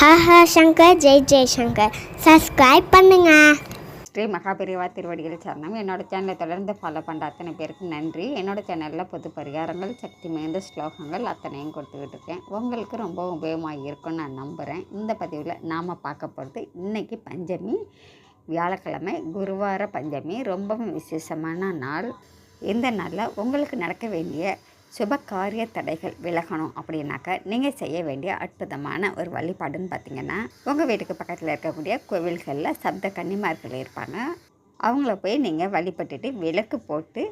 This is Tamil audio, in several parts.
ஹஹா சங்கர். ஜெய் ஜெய்சங்கர் சப்ஸ்கிரைப் பண்ணுங்க. ஸ்ரீ மகாபெரிவா திருவடிகள் சரணம். என்னோட சேனலை தொடர்ந்து ஃபாலோ பண்ணுற அத்தனை பேருக்கு நன்றி. என்னோட சேனலில் பொது பரிகாரங்கள் சக்தி மிகுந்த ஸ்லோகங்கள் அத்தனையும் கொடுத்துக்கிட்டு இருக்கேன். உங்களுக்கு ரொம்ப உபயோகமாக இருக்கும்னு நான் நம்புகிறேன் இந்த பதிவில் நாம் பார்க்க போகிறது இன்றைக்கி பஞ்சமி வியாழக்கிழமை குருவார பஞ்சமி. ரொம்பவும் விசேஷமான நாள். இந்த நாளில் உங்களுக்கு நடக்க வேண்டிய சுப காரிய தடைகள் விலகணும் அப்படின்னாக்கா நீங்கள் செய்ய வேண்டிய அற்புதமான ஒரு வழிபாடுன்னு பார்த்தீங்கன்னா உங்கள் வீட்டுக்கு பக்கத்தில் இருக்கக்கூடிய கோவில்களில் சப்த கன்னிமார்கள் இருப்பாங்க. அவங்கள போய் நீங்கள் வழிபட்டுட்டு விளக்கு போட்டு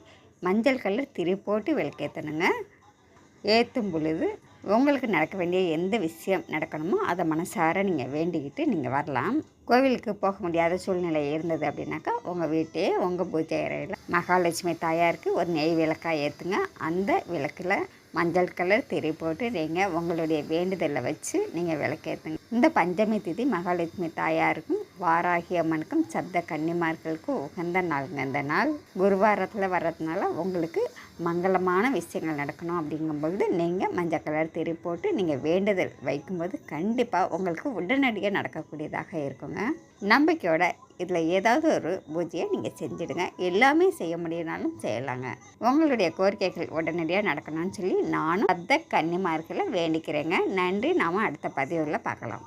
மஞ்சள் கலர் திரி போட்டு விளக்கேற்றணுங்க ஏற்றும் பொழுது உங்களுக்கு நடக்க வேண்டிய எந்த விஷயம் நடக்கணுமோ அதை மனசார நீங்கள் வேண்டிக்கிட்டு நீங்கள் வரலாம். கோவிலுக்கு போக முடியாத சூழ்நிலை இருந்தது அப்படின்னாக்கா உங்கள் வீட்டையே உங்கள் பூஜை அறையில் மகாலட்சுமி தாயாருக்கு ஒரு நெய் விளக்காக ஏற்றுங்க அந்த விளக்கில் மஞ்சள் கலர் திரி போட்டு நீங்கள் உங்களுடைய வேண்டுதலை வச்சு நீங்கள் விளக்கேற்றுங்க இந்த பஞ்சமி திதி மகாலட்சுமி தாயாருக்கும் வாராகி அம்மனுக்கும் சப்த கன்னிமார்களுக்கும் உகந்த நாளுங்க இந்த நாள் குருவாரத்தில் வர்றதுனால உங்களுக்கு மங்களமான விஷயங்கள் நடக்கணும் அப்படிங்கும்பொழுது நீங்கள் மஞ்சள் கலர் திரி போட்டு நீங்கள் வேண்டுதல் வைக்கும்போது கண்டிப்பாக உங்களுக்கு உடனடியாக நடக்கக்கூடியதாக இருக்குங்க. நம்பிக்கையோட இதில் ஏதாவது ஒரு பூஜையை நீங்கள் செஞ்சுடுங்க. எல்லாமே செய்ய முடியினாலும் செய்யலாங்க. உங்களுடைய கோரிக்கைகள் உடனடியாக நடக்கணும்னு சொல்லி நானும் அத்த கன்னிமார்களை வேண்டிக்கிறேங்க. நன்றி. நாம் அடுத்த பதிவில் பார்க்கலாம்.